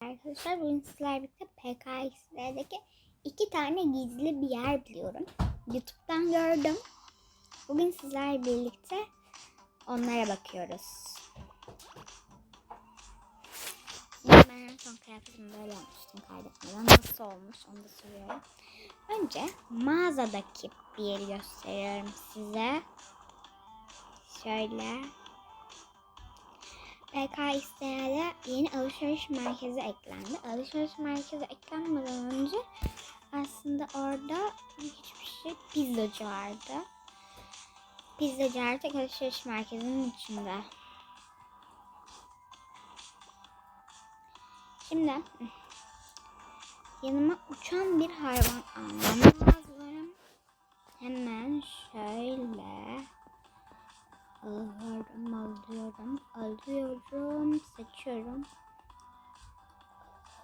Arkadaşlar bugün sizlerle birlikte PKX'lerdeki iki tane gizli bir yer biliyorum. YouTube'dan gördüm. Bugün sizlerle birlikte onlara bakıyoruz. Ben en son kıyafetimi böyle yapmıştım kaydetmeden. Nasıl olmuş onu da soruyorum. Önce mağazadaki bir yeri gösteriyorum size. Şöyle PKX'lerde yeni alışveriş merkezi eklendi. Alışveriş merkezi eklenmeden önce aslında orada hiçbir şey pizzacı vardı. Pizzacı artık alışveriş merkezinin içinde. Şimdi yanıma uçan bir hayvan almam alıyorum, alıyorum, seçiyorum.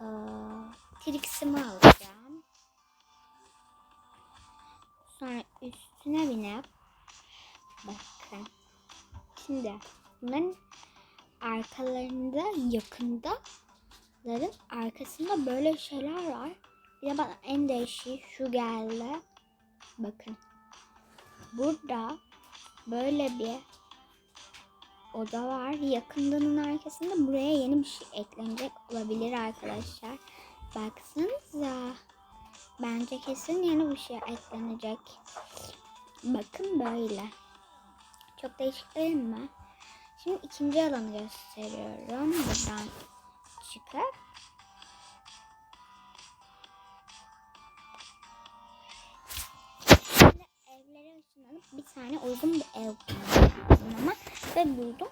Ee, Trix'imi alacağım. Sonra üstüne binip bakın. Şimdi bunların arkalarında yakındaların arkasında böyle şeyler var. Bir de bana en değişiği şu geldi. Bakın. Burada böyle bir oda var. Yakındanın arkasında buraya yeni bir şey eklenecek olabilir arkadaşlar. Baksanıza. Bence kesin yeni bir şey eklenecek. Bakın böyle. Çok değişik değil mi? Şimdi ikinci alanı gösteriyorum. Buradan çıkıp. Şimdi evlere ışınlanıp bir tane uygun bir ev bulmam buldum.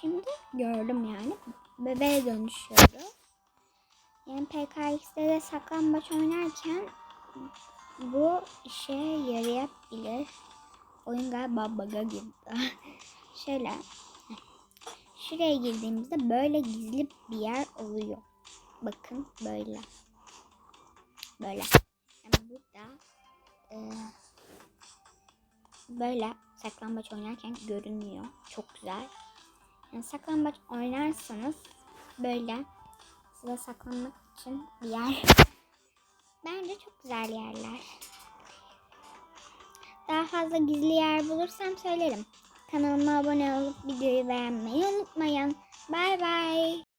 Şimdi gördüm yani. Bebeğe dönüşüyorum. Yani PKX'de de saklambaç oynarken bu işe yarayabilir. Oyun galiba bug'a girdi. Şöyle. Şuraya girdiğimizde böyle gizli bir yer oluyor. Bakın böyle. Böyle. Yani burada e, böyle saklambaç oynarken görünüyor. Çok güzel. Yani saklambaç oynarsanız böyle size saklanmak için bir yer. Bence çok güzel yerler. Daha fazla gizli yer bulursam söylerim. Kanalıma abone olup videoyu beğenmeyi unutmayın. Bay bay.